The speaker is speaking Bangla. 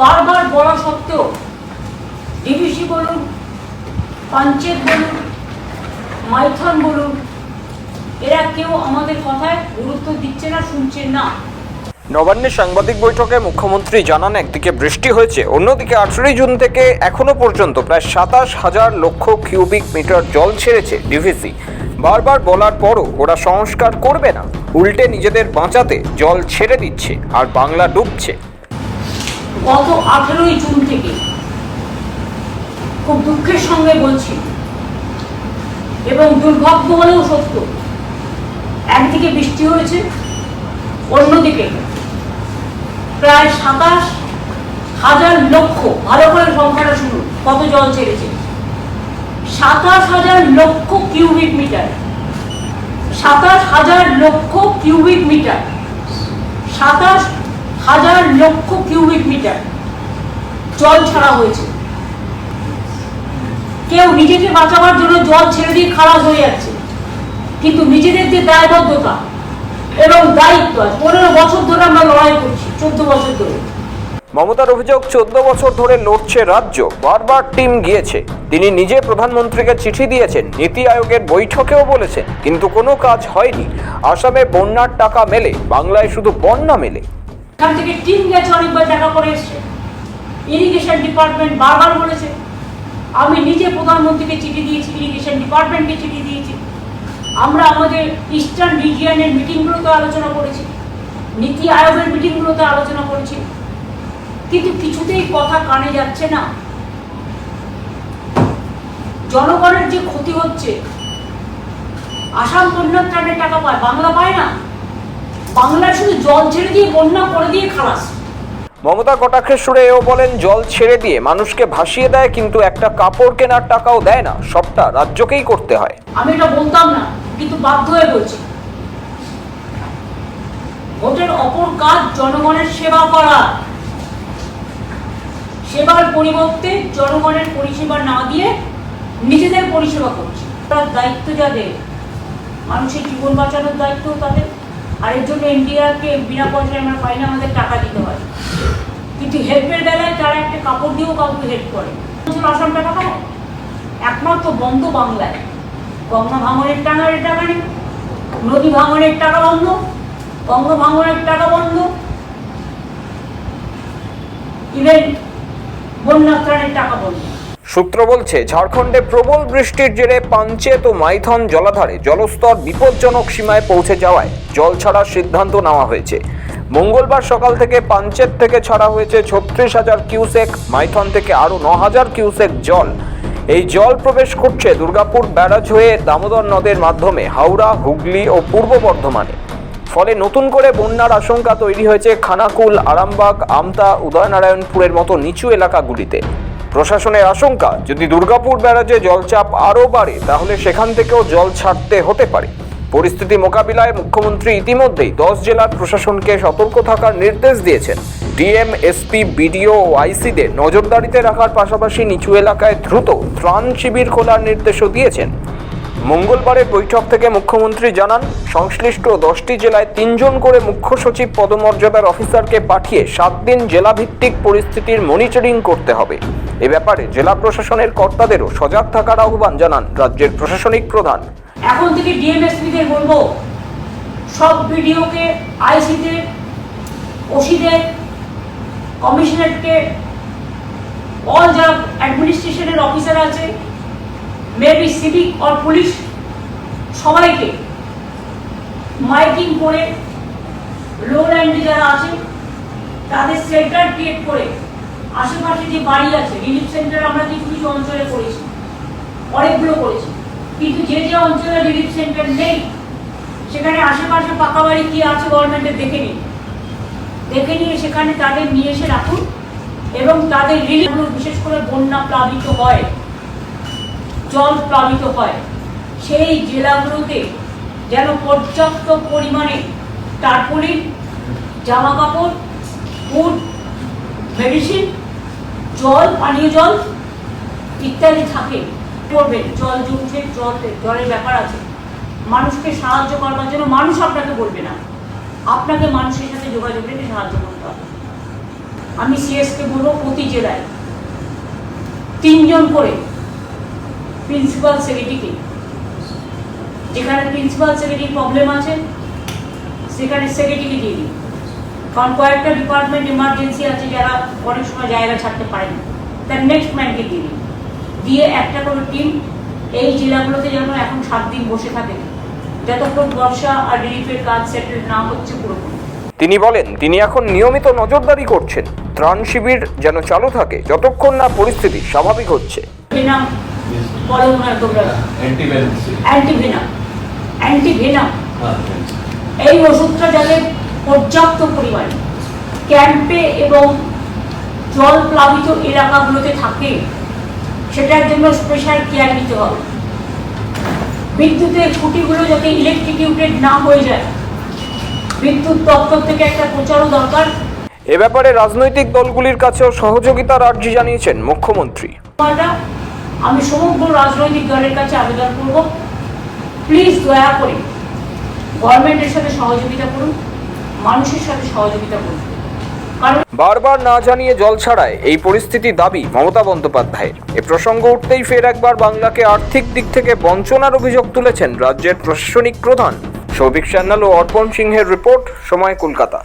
বারবার বলা সত্ত্বেও ডিবিসি বলুন পঞ্চায়েত বলুন, মাইথন বলুন, এরা কেউ আমাদের কথায় গুরুত্ব দিচ্ছে না, শুনছে না। নবান্নে সাংবাদিক বৈঠকে মুখ্যমন্ত্রী জানান, একদিকে বৃষ্টি হয়েছে, অন্যদিকে আঠেরোই জুন থেকে এখনও পর্যন্ত প্রায় সাতাশ হাজার লক্ষ কিউবিক মিটার জল ছেড়েছে ডিভিসি। বারবার বলার পরও ওরা সংস্কার করবে না, উল্টে নিজেদের বাঁচাতে জল ছেড়ে দিচ্ছে, আর বাংলা ডুবছে। গত আঠেরোই জুন থেকে খুব দুঃখের সঙ্গে বলছি, এবং দুর্ভাগ্য হলেও সত্য, একদিকে বৃষ্টি হয়েছে, অন্যদিকে প্রায় সাতাশ হাজার লক্ষ, ভালো করে সংখ্যাটা শুনুন, কত জল ছেড়েছে? সাতাশ হাজার লক্ষ কিউবিক মিটার, সাতাশ হাজার লক্ষ কিউবিক মিটার, সাতাশ হাজার লক্ষ কিউবিক মিটার। জল ছাড়া হয়েছে। কেউ নিজেকে বাঁচাবার জন্য জল ছেড়ে দিয়ে খারাপ হয়ে যাচ্ছে। কিন্তু নিজেদের যে দায়বদ্ধতা এবং দায়িত্ব পনেরো বছর ধরে আমরা লড়াই করছি, চোদ্দ বছর ধরে। মমতার অভিযোগ, চোদ্দ বছর ধরে লড়ছে রাজ্য। বারবার টিম গিয়েছে। তিনি নিজে প্রধানমন্ত্রীকে চিঠি দিয়েছেন। নীতি আয়োগের বৈঠকেও বলেছেন। কিন্তু কোনো কাজ হয়নি। আসামে বন্যার টাকা মেলে। বাংলায় শুধু বন্যা মেলে। এখান থেকে টিম গেছে অনেকবার দেখা করে এসছে। ইরিগেশন ডিপার্টমেন্ট বারবার বলেছে। আমি নিজে প্রধানমন্ত্রীকে চিঠি দিয়েছি ইরিগেশন ডিপার্টমেন্টকে চিঠি দিয়েছি। আমরা আমাদের ইস্টার্ন রিজিয়নের মিটিংগুলোতে আলোচনা করেছি, নীতি আয়োগের মিটিংগুলোতে আলোচনা করেছি। কিন্তু কিছুতেই কথা কানে যাচ্ছে না। জনগণের যে ক্ষতি হচ্ছে, আসাম বন্যার ত্রাণের টাকা পায়, বাংলা পায় না। বাংলার শুধু জল ছেড়ে দিয়ে বন্যা করে দিয়ে খালাস। মমতা কটাক্ষের সুরে এও বলেন জল ছেড়ে দিয়ে মানুষকে ভাসিয়ে দেয় কিন্তু একটা কাপড় কেনার টাকাও দেয় না। সবটা রাজ্যকেই করতে হয়। আমি এটা বলতাম না কিন্তু বাধ্য হয়ে বলছি। ভোটের অপর কাজ জনগণের সেবা করা। সেবার পরিবর্তে জনগণের পরিষেবা না দিয়ে নিজেদের পরিষেবা করছে। তার দায়িত্ব যাদের? মানুষের জীবন বাঁচানোর দায়িত্ব তাদের। আর এর জন্য এনডিআরকে বিনা পয়সায় আমরা পাই না আমাদের টাকা দিতে হয়। কিন্তু হেল্পের বেলায় তারা একটা কাপড় দিয়েও কাউকে হেল্প করে আসাম টাকা পায় একমাত্র বন্ধ বাংলায়। গঙ্গা ভাঙনের টাকার টাকা নেই। নদী ভাঙনের টাকা বন্ধ। গঙ্গা ভাঙনের টাকা বন্ধ। ইভেন বন্যা ত্রাণের টাকা বন্ধ। সূত্র বলছে, ঝাড়খণ্ডে প্রবল বৃষ্টির জেরে পাঞ্চেত ও মাইথন জলাধারে জলস্তর বিপজ্জনক সীমায় পৌঁছে যাওয়ায় জল ছাড়ার সিদ্ধান্ত নেওয়া হয়েছে। মঙ্গলবার সকাল থেকে পাঞ্চেত থেকে ছাড়া হয়েছে ছত্রিশ হাজার কিউসেক, মাইথন থেকে আরও ন হাজার কিউসেক জল। এই জল প্রবেশ করছে দুর্গাপুর, ব্যারাজ হয়ে দামোদর নদের মাধ্যমে, হাওড়া, হুগলি ও পূর্ব বর্ধমানে। ফলে নতুন করে বন্যার আশঙ্কা তৈরি হয়েছে খানাকুল, আরামবাগ, আমতা, উদয়নারায়ণপুরের মতো নিচু এলাকাগুলিতে। প্রশাসনের আশঙ্কা, যদি দুর্গাপুর ব্যারাজে জলচাপ আরও বাড়ে, তাহলে সেখান থেকেও জল ছাড়তে হতে পারে। পরিস্থিতি মোকাবিলায় মুখ্যমন্ত্রী ইতিমধ্যেই দশ জেলার প্রশাসনকে সতর্ক থাকার নির্দেশ দিয়েছেন। ডিএম, এসপি, বিডিও ও আইসিদের নজরদারিতে রাখার পাশাপাশি নিচু এলাকায় দ্রুত ত্রাণ শিবির খোলার নির্দেশও দিয়েছেন। মঙ্গলবারের বৈঠক থেকে মুখ্যমন্ত্রী জানান, সংশ্লিষ্ট দশটি জেলায় তিনজন করে মুখ্য সচিব পদমর্যাদার অফিসারকে পাঠিয়ে সাত দিন জেলাভিত্তিক পরিস্থিতির মনিটরিং করতে হবে। এ ব্যাপারে জেলা প্রশাসনের কর্তাদেরও সজাগ থাকার আহ্বান জানান রাজ্যের প্রশাসনিক প্রধান। এখন থেকে ডিএমএসপিদের বলব, সব ভিডিওকে আইসিদের ওসিদের কমিশনারকে অল যারা অ্যাডমিনিস্ট্রেশনের অফিসার আছে মেবি সিভিক অর পুলিশ সবাইকে মাইকিং করে লো ল্যান্ডে যারা আছে, তাদের সেন্টার ক্রিয়েট করে আশেপাশে যে বাড়ি আছে রিলিফ সেন্টার আমরা কিছু কিছু অঞ্চলে করেছি, অনেকগুলো করেছি। কিন্তু যে যে অঞ্চলে রিলিফ সেন্টার নেই, সেখানে আশেপাশে পাকা বাড়ি কি আছে গভর্নমেন্টের দেখে নিন। দেখে নিয়ে সেখানে তাদের নিয়ে এসে রাখুন এবং তাদের রিলিফ বিশেষ করে বন্যা প্লাবিত হয়। জল প্লাবিত হয়। সেই জেলাগুলোতে যেন পর্যাপ্ত পরিমাণে টার্পোলিন জামা কাপড় ফুড মেডিসিন জল, পানীয় জল ইত্যাদি থাকে। করবেন জল জমছে, জল জলের ব্যাপার আছে। মানুষকে সাহায্য করবার জন্য মানুষ আপনাকে বলবে না। আপনাকে মানুষের সাথে যোগাযোগ রেখে সাহায্য করতে হবে। আমি সিএসকে বলব প্রতি জেলায় তিনজন করে প্রিন্সিপাল সেক্রেটারিকে যেখানে প্রিন্সিপাল সেক্রেটারি প্রবলেম আছে সেখানে সেক্রেটারিকে দিয়ে দিই কারণ কয়েকটা ডিপার্টমেন্ট এমার্জেন্সি আছে যারা অনেক সময় জায়গা ছাড়তে পারে না তার নেক্সট ম্যানকে দিয়ে দিই দিয়ে একটা করে টিম এই জেলাগুলোতে যেন এখন সাত দিন বসে থাকে। যতক্ষণ বর্ষা আর রিলিফের কাজ সেটেল না হচ্ছে পুরোপুরি। তিনি বলেন তিনি এখন নিয়মিত নজরদারি করছেন। ত্রাণ শিবির যেন চালু থাকে যতক্ষণ না পরিস্থিতি স্বাভাবিক হচ্ছে। বলো না তোমরা অ্যান্টিভেনাম এই ওষুধটা যাতে পর্যাপ্ত পরিমাণে ক্যাম্পে এবং জল প্লাবিত এলাকাগুলোতে থাকে সেটার জন্য স্পেশাল কেয়ার নিতে হবে। বিদ্যুতের খুঁটিগুলো যাতে ইলেকট্রিকিউটেড না হয়ে যায়। বিদ্যুৎ দপ্তর থেকে একটা প্রচারও দরকার। এ ব্যাপারে রাজনৈতিক দলগুলির কাছেও সহযোগিতার আর্জি জানিয়েছেন মুখ্যমন্ত্রী। আমি সমগ্র রাজনৈতিক দলের কাছে আবেদন করব। প্লিজ দয়া করে গভর্নমেন্টের সাথে সহযোগিতা করুন, মানুষের সাথে সহযোগিতা করুন। বারবার না জানিয়ে জল ছাড়ায় এই পরিস্থিতি দাবি মমতা বন্দ্যোপাধ্যায়ের। এ প্রসঙ্গ উঠতেই ফের একবার বাংলাকে আর্থিক দিক থেকে বঞ্চনার অভিযোগ তুলেছেন রাজ্যের প্রশাসনিক প্রধান সৌভিক সান্যাল ও অর্পণ সিংহের রিপোর্ট সময় কলকাতা।